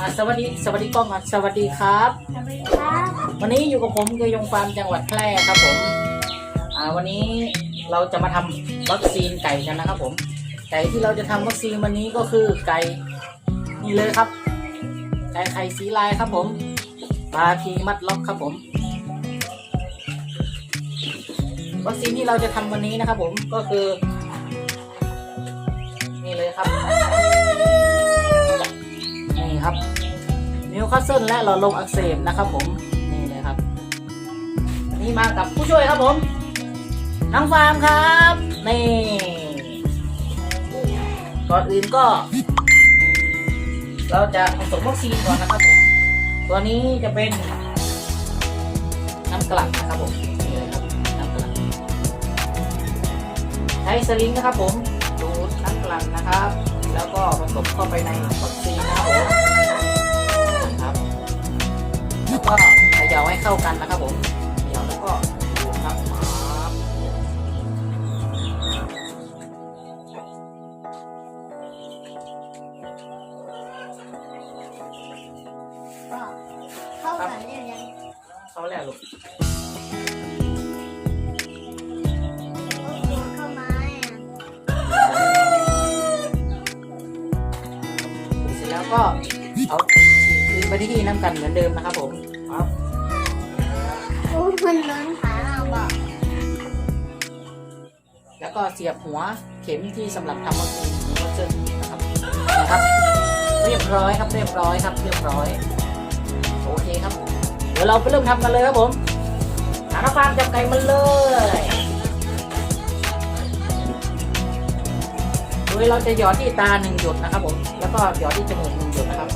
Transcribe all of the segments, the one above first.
อะสวัสดีสวัสดีกล้องก่อนสวัสดีครับ สวัสดีครับวันนี้อยู่กับผมเกยงฟาร์มจังหวัดแพร่ครับผมอ่าวันนี้เราจะมาทำวัคซีนไก่กันนะครับผม ไก่ที่เราจะทำวัคซีนวันนี้ก็คือไก่นี่เลยครับ ไก่ไข่สีลายครับผมปลาทีมัดล็อกครับผม วัคซีนที่เราจะทำวันนี้นะครับผมก็คือนี่ เลยครับ นี่ครับนิวคาสเซิลและหลอดลมอักเสบนะครับผม นี่เลยครับนี่มากับผู้ช่วยครับผม น้องฟาร์มครับ นี่ ก่อนอื่นก็ เราจะผสมวัคซีนก่อนนะครับผม ตัวนี้จะเป็นน้ำกลั่นนะครับผม นี่เลยครับ น้ำกลั่นใช้สลิงนะครับผม กลันนะครับ แล้วก็ผสมเข้าไปในวัคซีนนะครับผมครับแล้วก็เขย่าให้เข้ากันนะครับผมเขย่าแล้วก็ดูครับครับเข้ากันเนี่ยยังเข้าแล้วลูก ก็เอาฉีดคืนไปที่น้ำกันเหมือนเดิมนะครับผมครับโอ้มันล้นขาเราบอกแล้วก็เสียบหัวเข็มที่สำหรับทำวัคซีนของวัคซีนนะครับนะครับ เรียบร้อยครับเรียบร้อยครับเรียบร้อยโอเคครับ เดี๋ยวเราไปเริ่มทำกันเลยครับผมหาน้ำฟาร์มจับไก่มันเลย เราจะหยอดที่ตาหนึ่งหยดนะครับผม แล้วก็หยอดที่จมูกหนึ่งหยดนะครับ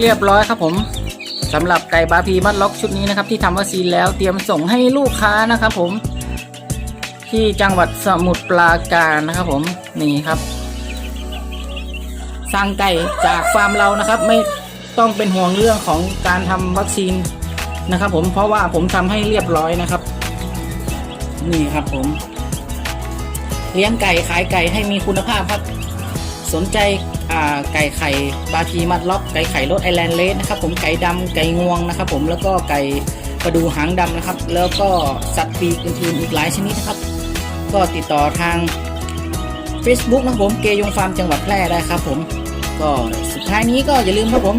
เรียบร้อยครับผมสำหรับไก่บาพีมัดล็อกชุดนี้นะครับ ที่ทำวัคซีนแล้วเตรียมส่งให้ลูกค้านะครับผม ที่จังหวัดสมุทรปราการนะครับผมนี่ครับสั่งไก่จากฟาร์มเรานะครับ ไม่ต้องเป็นห่วงเรื่องของการทำวัคซีนนะครับผมเพราะว่าผมทำให้เรียบร้อยนะครับ นี่ครับผม เลี้ยงไก่ขายไก่ให้มีคุณภาพครับ สนใจไก่ไข่บาทีมัดล็อกไก่ไข่รสไอแลนด์เลสนะครับผมไก่ดำไก่งวงนะครับผมแล้วก็ไก่ประดูหางดำนะครับ แล้วก็สัตว์ปีกอื่นๆอีกหลายชนิดนะครับ ก็ติดต่อทาง Facebook นะผมเกยงฟาร์มจังหวัดแพร่ได้ครับผมก็สุดท้ายนี้ก็อย่าลืมครับผม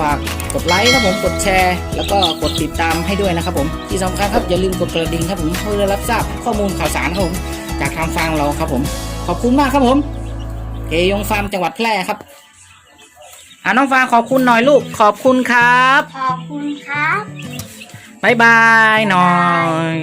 ฝากกดไลค์ครับผมกดแชร์ แล้วก็กดติดตามให้ด้วยนะครับผมที่สำคัญครับอย่าลืมกดกระดิ่งครับผมเพื่อรับทราบข้อมูลข่าวสารครับผมจากทางฟาร์มเราครับผม ขอบคุณมากครับผม เกยงฟาร์มจังหวัดแพร่ครับอ่าน้องฟางขอบคุณหน่อยลูก ขอบคุณครับ ขอบคุณครับบ๊ายบายหน่อย